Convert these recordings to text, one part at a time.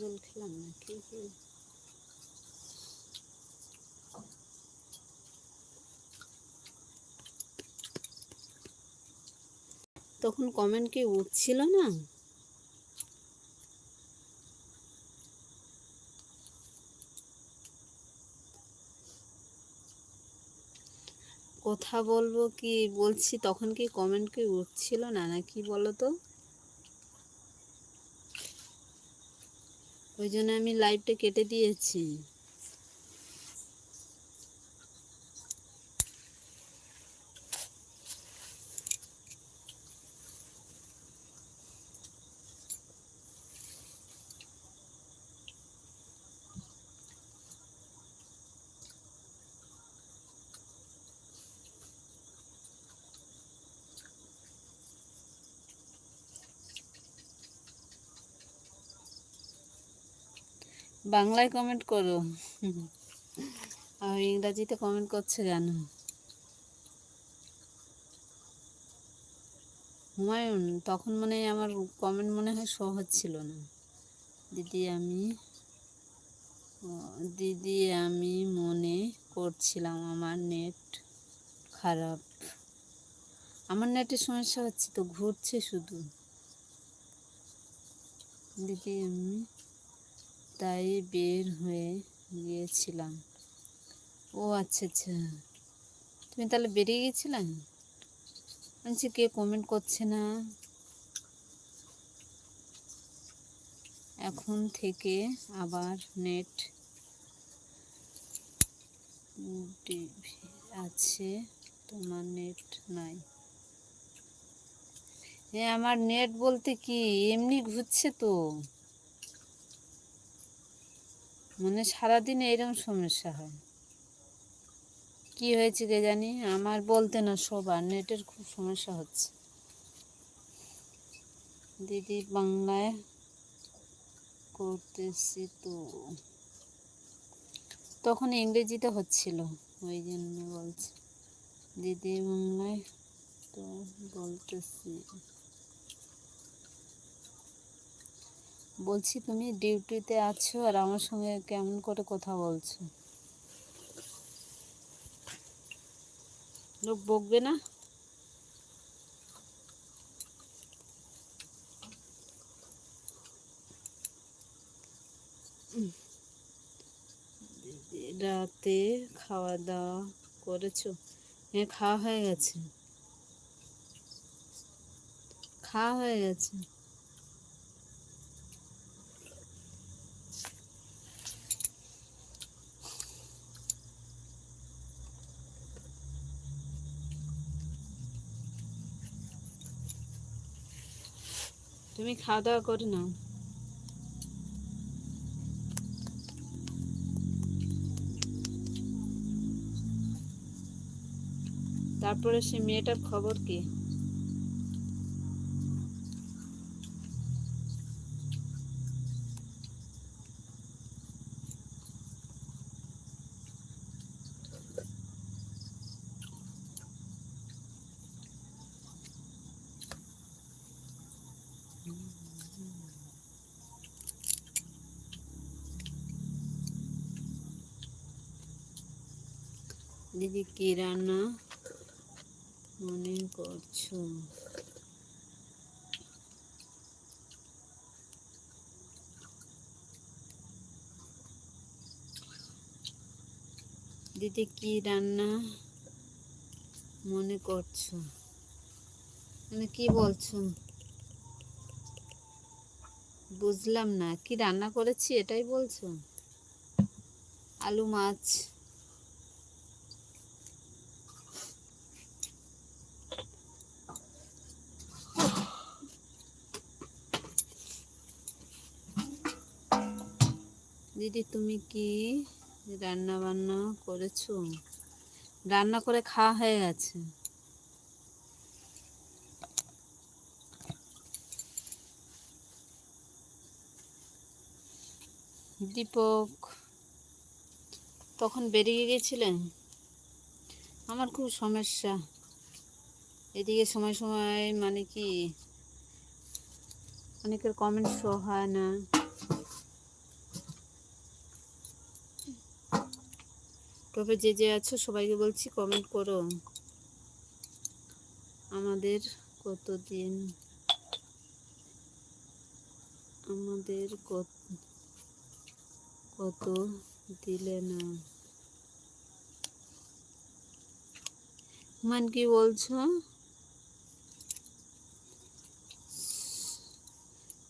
জল খেলাম না তখন কমেন্ট কি উঠছিল না? কথা বলব কি বলছি, তখন কি কমেন্ট কি উঠছিল না নাকি বলো তো ওই জন্য আমি লাইভটা কেটে দিয়েছি। বাংলায় কমেন্ট করো। আর ইংরাজিতে কমেন্ট করছে কেন হুমায়ুন, তখন মানে আমার কমেন্ট মনে হয় শো হচ্ছিল না। দিদি আমি দিদি আমি মনে করছিলাম আমার নেট খারাপ। আমার নেটের সমস্যা হচ্ছে তো, ঘুরছে শুধু। দিদি আমি তাই বের হয়ে গিয়েছিলাম। ও আচ্ছা আচ্ছা। তুমি তাহলে বেরিয়ে গেছিলে বলছি, কে কমেন্ট করছে না? এখন থেকে আবার নেট আছে, তোমার নেট নাই। হ্যাঁ আমার নেট বলতে কি? এমনি ঘুরছে তো। মানে সারাদিন এরকম সমস্যা হয়। কি হয়েছে কে জানি? আমার বলতে না সবার, নেটের খুব সমস্যা হচ্ছে। দিদি বাংলায় করতেছি তো। তখন ইংরেজিতে হচ্ছিল, ওই জন্য বলছি। দিদি বাংলায় তো বলতেছি। বলছি, তুমি ডিউটিতে আছো আর আমার সঙ্গে কেমন করে কথা বলছো? লোক বকবে না? রাতে খাওয়া দাওয়া করেছ? হ্যাঁ খাওয়া হয়ে গেছে। খাওয়া হয়ে গেছে। তুমি খাওয়া দাওয়া করে নাও। তারপরে সে মেয়েটার খবর কি? দিদি কি রান্না? মনে করছ? দিদি কি রান্না? মনে করছ? মানে কি বলছো? বুঝলাম না, কি রান্না করেছি এটাই বলছো? আলু মাছ। দিদি, তুমি কি রান্না বান্না করেছ? রান্না করে খাওয়া হয়ে গেছে। দীপক, তখন বেরিয়ে গেছিলেন আমার খুব সমস্যা। এদিকে সময় সময় মানে কি, অনেকের কমেন্ট শো হয় না। তবে যে যে আছো সবাইকে বলছি কমেন্ট করো। আমাদের কতদিন? আমাদের কত কত দিলে না? হুমান কি বলছো?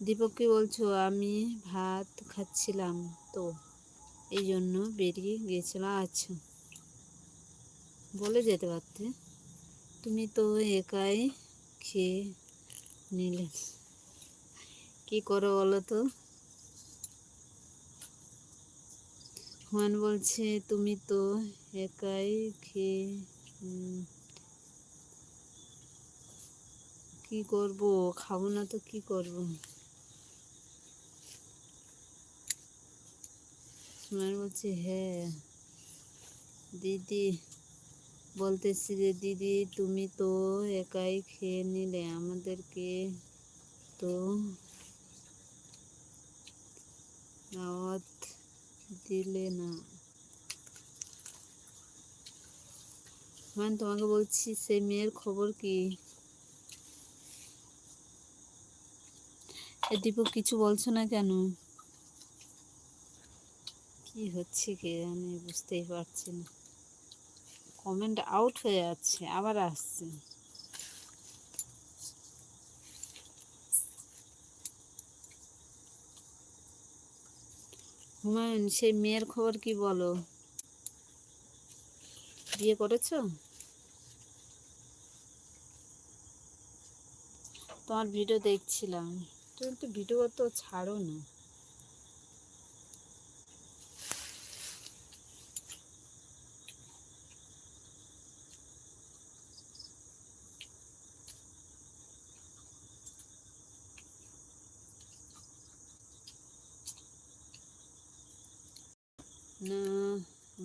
দীপক, কি বলছো? আমি ভাত খাচ্ছিলাম, তো। এই জন্য বেরিয়ে গিয়েছিলাম আচ্ছা। বলে যেতে পারতে। তুমি তো একাই খেয়ে নিলে। কি করো বলো তো? হুমান বলছে, তুমি তো একাই খেয়ে কি করব? খাব না তো কি করব? হুমান বলছে হ্যাঁ দিদি বলতেছি যে, দিদি তুমি তো একাই খেয়ে নিলে, আমাদেরকে তো দিলে না। মান, তোমাকে বলছি, সে মেয়ের খবর কি? এ দীপু কিছু বলছো না কেন? কি হচ্ছে কে জানি বুঝতেই পারছি না। কমেন্ট আউট হয়ে যাচ্ছে, আবার আসছে। হুমায়ুন, সেই মেয়ের খবর কি বলো? বিয়ে করেছ? তোমার ভিডিও দেখছিলাম। তুমি তো ভিডিও তো ছাড়ো না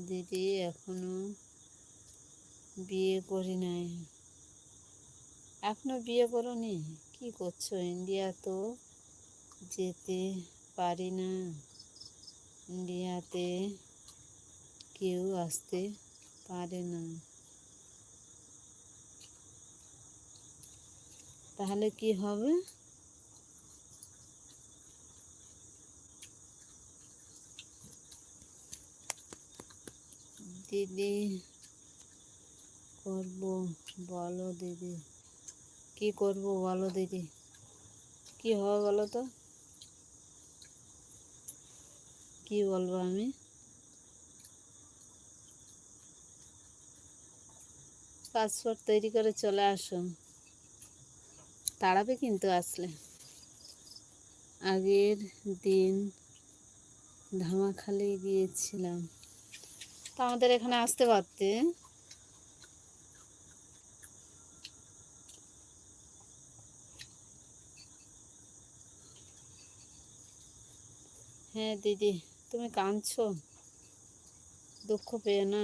দিদি এখনও বিয়ে করি নাই। এখনও বিয়ে করনি? কি করছ? ইন্ডিয়া তো যেতে পারি না। ইন্ডিয়াতে কেউ আসতে পারে না। তাহলে কি হবে? দিদি করব? বলো দিদি। কি করব বলো দিদি? কি হবে বলো তো? কি বলব আমি? পাসপোর্ট তৈরি করে চলে আসুন। তাড়াবে কিন্তু আসলে। আগের দিন ধামাখালি গিয়েছিলাম। আমাদের এখানে আসতে পারতে। হ্যাঁ দিদি, তুমি কাঁদছো? দুঃখ পেয়ে না?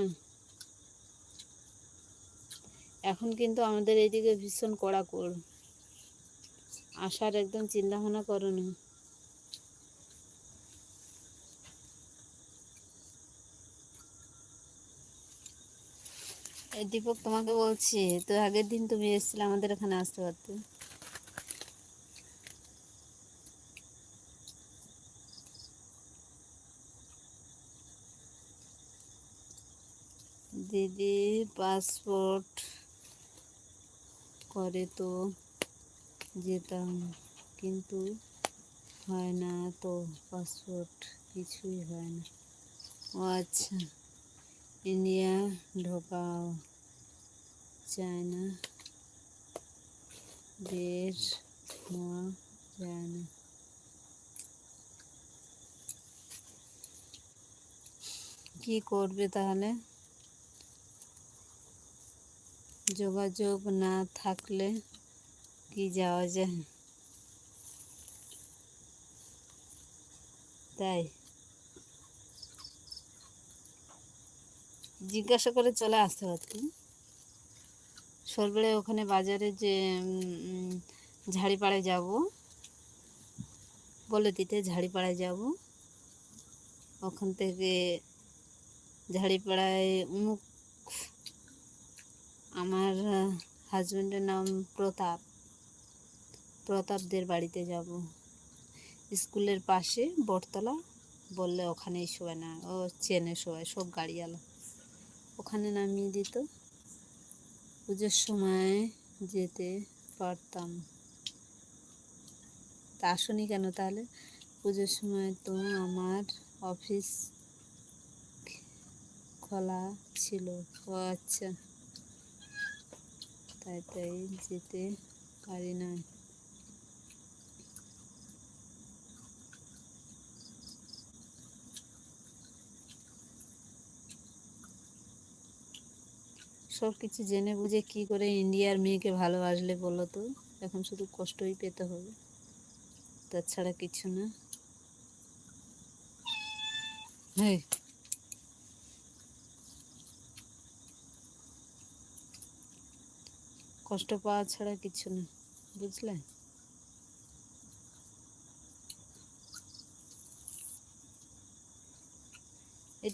এখন কিন্তু আমাদের এইদিকে ভীষণ কড়াকড়। আসার একদম চিন্তা ভাবনা করো না। দীপক তোমাকে বলছি, তো আগের দিন তুমি এসেছিলে আমাদের এখানে আসতে পারতে। দিদি পাসপোর্ট করে তো যেতাম, কিন্তু হয় না, তো পাসপোর্ট কিছুই হয় না। ও আচ্ছা। ইন্ডিয়া ঢোকাও যায় না বের হওয়া যায় না কি করবে তাহলে? যোগাযোগ না থাকলে কি যাওয়া যায়? তাই। জিজ্ঞাসা করে চলে আসতে পারতি সরবেড়ে ওখানে বাজারে যে ঝাড়িপাড়ায় যাব, বলে দিতে ঝাড়িপাড়ায় যাব। ওখান থেকে ঝাড়িপাড়ায় উমুক আমার হাজবেন্ডের নাম প্রতাপ। প্রতাপদের বাড়িতে যাব। স্কুলের পাশে বটতলা, বললে ওখানেই শোয় না, ও চেনে শোয়, সব গাড়িওয়ালা। ওখানে নামিয়ে দিত। পুজোর সময় যেতে পারতাম। তা আসনি কেন তাহলে? পুজোর সময় তো আমার অফিস খোলা ছিল। ও আচ্ছা। তাই তাই যেতে পারি না সব কিছু জেনে বুঝে কি করে ইন্ডিয়ার মেয়েকে ভালোবাসলে বলো তো? এখন শুধু কষ্টই পেতে হবে। তাছাড়া কিছু না। হ্যাঁ কষ্ট পাওয়া ছাড়া কিছু না, বুঝলে?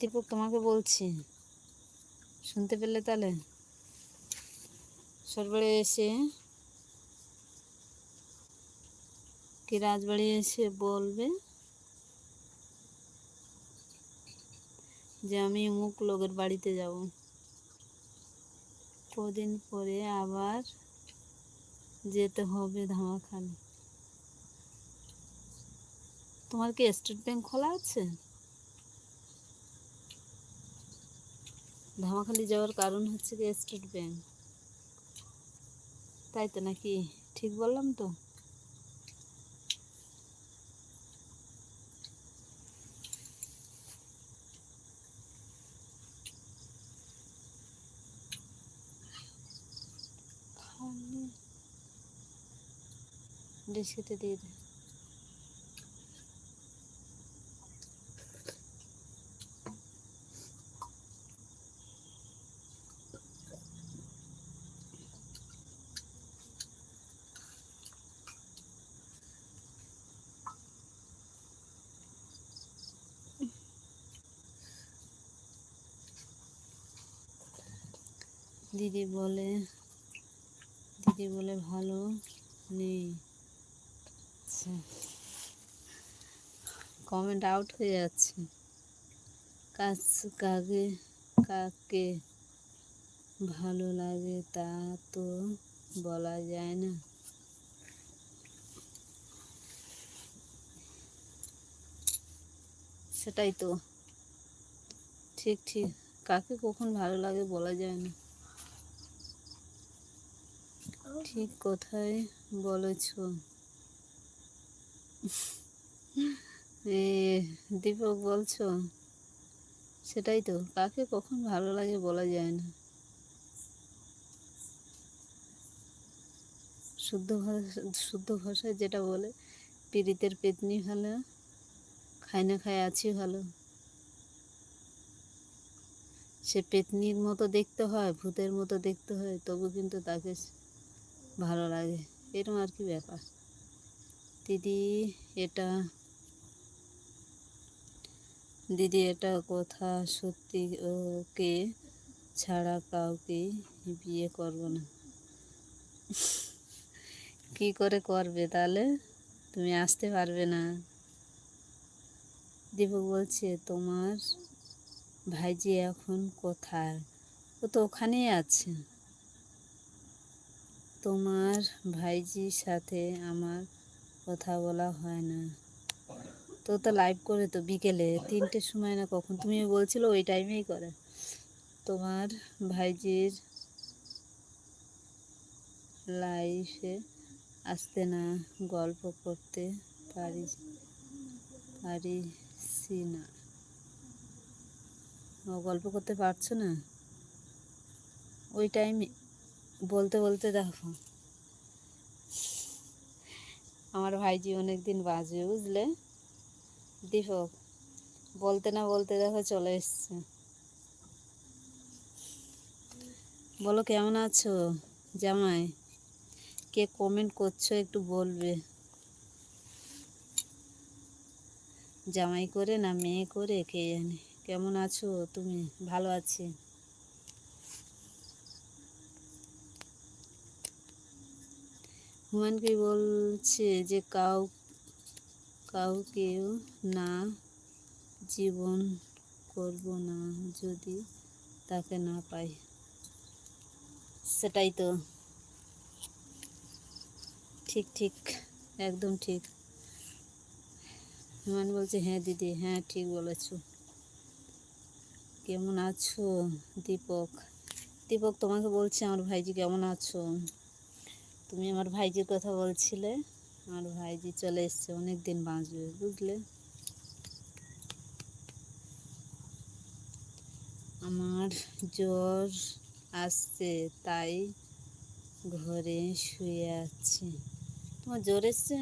দীপক তোমাকে বলছি। শুনতে পেলে তাহলে? সরবারে এসে, কি রাজবাড়ি এসে বলবে যে আমি অমুক লোকের বাড়িতে যাব। কদিন পরে আবার যেতে হবে ধামাখালি তোমার কি স্টেট ব্যাংক খোলা আছে? ধামাখালি যাওয়ার কারণ হচ্ছে কি স্টেট ব্যাংক। তাই তো নাকি ঠিক বললাম তো? ডিসকেতে দিয়ে দে। দিদি বলে দিদি বলে ভালো নেই। আচ্ছা। কমেন্ট আউট হয়ে যাচ্ছে। কাজ কাকে কাকে ভালো লাগে তা তো বলা যায় না। সেটাই তো। ঠিক ঠিক। কাকে কখন ভালো লাগে বলা যায় না। ঠিক কোথায় বলেছ। এ, দীপক বলছো? সেটাই তো, কাকে কখন ভালো লাগে বলা যায় না। শুদ্ধ ভাষা, শুদ্ধ ভাষায় যেটা বলে, পীড়িতের পেতনি ভালো, খায় না খায় আছি ভালো। সে পেতনির মতো দেখতে হয়, ভূতের মতো দেখতে হয়, তবু কিন্তু তাকে ভালো লাগে। এরকম আর কি ব্যাপার। দিদি, এটা দিদি, এটা কথা সত্যি ওকে ছাড়া কাউকে বিয়ে করব না। কি করে করবে তাহলে? তুমি আসতে পারবে না। দীপক বলছে, তোমার ভাইজি এখন কোথায়? ও তো ওখানেই আছে। তোমার ভাইজির সাথে আমার কথা বলা হয় না। তো তো লাইভ করে তো বিকেলে তিনটের সময় না কখন? তুমি বলছিল ওই টাইমেই করে। তোমার ভাইজির লাইফে আসতে না, গল্প করতে পারি পারিছি না। ও গল্প করতে পারছ না? ওই টাইমে বলতে বলতে দেখো। আমার ভাইজি অনেক দিন বাজবে বুঝলে? দীপক বলতে না বলতে দেখো চলে এসছে। বলো, কেমন আছো? জামাই, কে কমেন্ট করছ একটু বলবে। জামাই করে না মেয়ে করে কে জানে? কেমন আছো তুমি? ভালো আছি? হুমায়ুন কি বলছে যে কাউ, কাউকেও না জীবন করব না যদি তাকে না পাই। সেটাই তো। ঠিক ঠিক, একদম ঠিক। হুমায়ুন বলছে হ্যাঁ দিদি হ্যাঁ ঠিক বলেছ। কেমন আছো দীপক? দীপক তোমাকে বলছি, আমার ভাইজি কেমন আছো? তুমি আমার ভাইজির কথা বলছিলে। আমার ভাইজি চলে এসছে অনেক দিন বাঁচবে, বুঝলে? আমার জ্বর আসছে, তাই ঘরে শুয়ে আছি। তোমার জ্বর এসছে?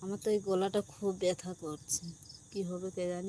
আমার তো এই গলাটা খুব ব্যথা করছে। কি হবে কে জানি?